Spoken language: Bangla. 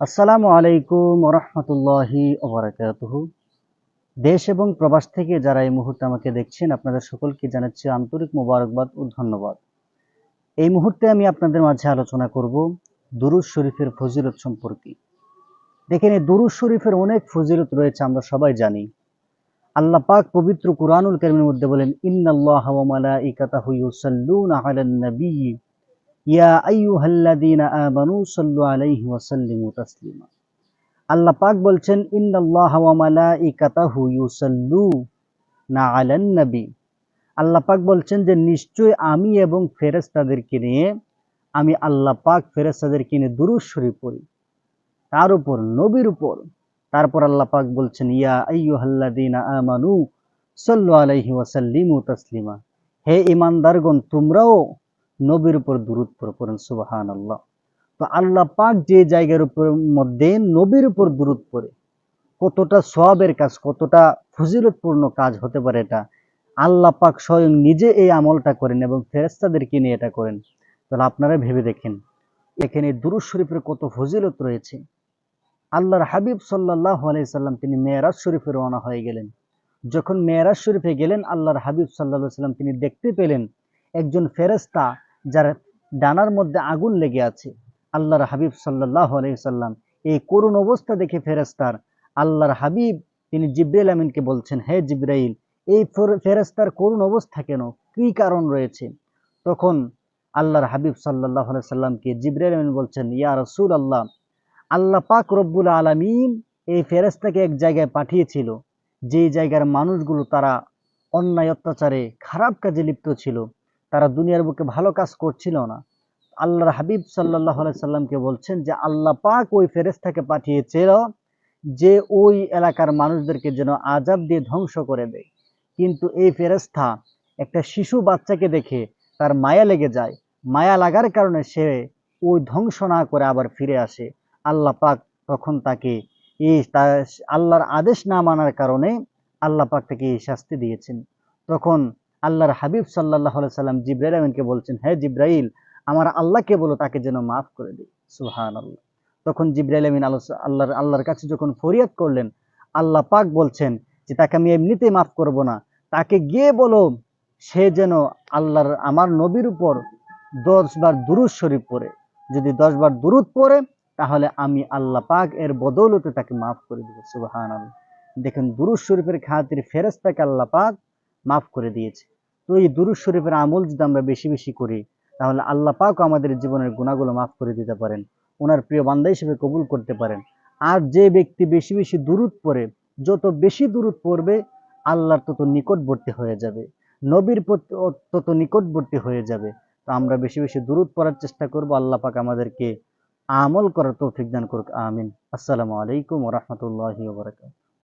আসসালামু আলাইকুম রহমতুল্লাহি ওবরাকাতুহু। দেশ এবং প্রবাস থেকে যারা এই মুহূর্তে আমাকে দেখছেন, আপনাদের সকলকে জানাচ্ছি আন্তরিক মোবারকবাদ ও ধন্যবাদ। এই মুহূর্তে আমি আপনাদের মাঝে আলোচনা করব দুরুজ শরীফের ফজিলত সম্পর্কে। দেখেন, এই দুরুজ শরীফের অনেক ফজিলত রয়েছে, আমরা সবাই জানি। আল্লাহ পাক পবিত্র কুরআনুল কারীমের মধ্যে বলেন, ইন্নাল্লাহ ওয়া মালাইকাতাহু ইউসাল্লুনা আলান নবী ইয়া আল্লাহ পাক বলছেন নবী। আল্লাহ পাক বলছেন যে, নিশ্চয় আমি এবং ফেরেশতাদেরকে নিয়ে, আমি আল্লাহ পাক ফেরেশতাদেরকে নিয়ে দুরূদ পড়ি। তার উপর, নবীর উপর। তারপর আল্লাহ পাক বলছেন, ইয়া আইয়ুহাল্লাযীনা আমানু সাল্লু আলাইহি ওয়া তাসলিমা। হে ঈমানদারগণ তোমরাও নবীর উপর দূরত পড়েন সুবাহান আল্লাহ তো আল্লাহ পাক যে জায়গার উপর মধ্যে নবীর উপর দূরত পড়ে, কতটা সবের কাজ, কতটা ফজিলতপূর্ণ কাজ হতে পারে এটা, আল্লাহ পাক স্বয়ং নিজে এই আমলটা করেন এবং ফেরেস্তাদেরকে নিয়ে এটা করেন। তাহলে আপনারা ভেবে দেখেন, এখানে দুরুজ শরীফের কত ফজিলত রয়েছে। আল্লাহর হাবিব সাল্লাহ আলাইসাল্লাম তিনি মেয়েরাজ শরীফে রওনা হয়ে গেলেন। যখন মেয়েরাজ শরীফে গেলেন, আল্লাহর হাবিব সাল্লাহ সাল্লাম তিনি দেখতে পেলেন, একজন ফেরেস্তা যার ডানার মধ্যে আগুন লেগে আছে, আল্লাহর হাবিব সাল্লাহ আলাইসাল্লাম এই করুণ অবস্থা দেখে ফেরেস্তার আল্লাহর হাবিব তিনি জিব্রাইল আমিনকে বলছেন, হে জিব্রাইল, এই ফেরেস্তার করুণ অবস্থা কেন? কি কারণ রয়েছে? তখন আল্লাহর হাবিব সাল্লাহ সাল্লামকে জিব্রাইল আমিন বলছেন, ইয়া রসুল আল্লাহ আল্লাহ পাক রব্বুল আলমিন এই ফেরেস্তাকে এক জায়গায় পাঠিয়েছিল, যেই জায়গার মানুষগুলো তারা অন্যায়, অত্যাচারে খারাপ কাজে লিপ্ত ছিল। তারা দুনিয়ার বুকে ভালো কাজ করছিল না। আল্লাহর হাবিব সাল্লাহ সাল্লামকে বলছেন যে, আল্লাহ পাক ওই ফেরেস্তাকে পাঠিয়েছিল যে ওই এলাকার মানুষদেরকে যেন আজাব দিয়ে ধ্বংস করে দেয়। কিন্তু এই ফেরেস্তা একটা শিশু বাচ্চাকে দেখে তার মায়া লেগে যায়। মায়া লাগার কারণে সে ওই ধ্বংস না করে আবার ফিরে আসে। আল্লাহ পাক তখন তাকে এই আল্লাহর আদেশ না মানার কারণে আল্লাহ পাক তাকে এই শাস্তি দিয়েছেন। তখন আল্লাহর হাবিব সাল্লাহ সাল্লাম জিব্রাইল আমিনকে বলছেন হ্যাঁ জিব্রাইল, আমার আল্লাহকে বলো, তাকে যেন মাফ করে দিই সুহান আল্লাহ তখন জিব্রাইল আমিন আল্লাহর আল্লাহর কাছে যখন ফরিয়াদ করলেন, আল্লাহ পাক বলছেন যে, তাকে আমি এমনিতে মাফ করব না। তাকে গিয়ে বলো, সে যেন আল্লাহর, আমার নবীর উপর দশ বার দুরুদ শরীফ পড়ে। যদি দশ বার দুরুদ পড়ে, তাহলে আমি আল্লাহ পাক এর বদৌলতে তাকে মাফ করে দেবো। সুবাহান আল্লাহ দেখেন, দুরুদ শরীফের খাতির ফেরেস্তাকে আল্লাহ পাক মাফ করে দিয়েছে। তো এই দুরুদ শরীফের আমল যদি আমরা বেশি বেশি করি, তাহলে আল্লাহ পাক আমাদের জীবনের গুণাগুলো মাফ করে দিতে পারেন, ওনার প্রিয় বান্দা হিসেবে কবুল করতে পারেন। আর যে ব্যক্তি বেশি বেশি দূরত পড়ে, যত বেশি দূরত পড়বে, আল্লাহর তত নিকটবর্তী হয়ে যাবে, নবীর তত নিকটবর্তী হয়ে যাবে। তো আমরা বেশি বেশি দূরত পড়ার চেষ্টা করব, আল্লাহ পাক আমাদেরকে আমল করার তৌফিক দান করুক, আমিন। আসসালামু আলাইকুম রহমতুল্লাহ বরকাত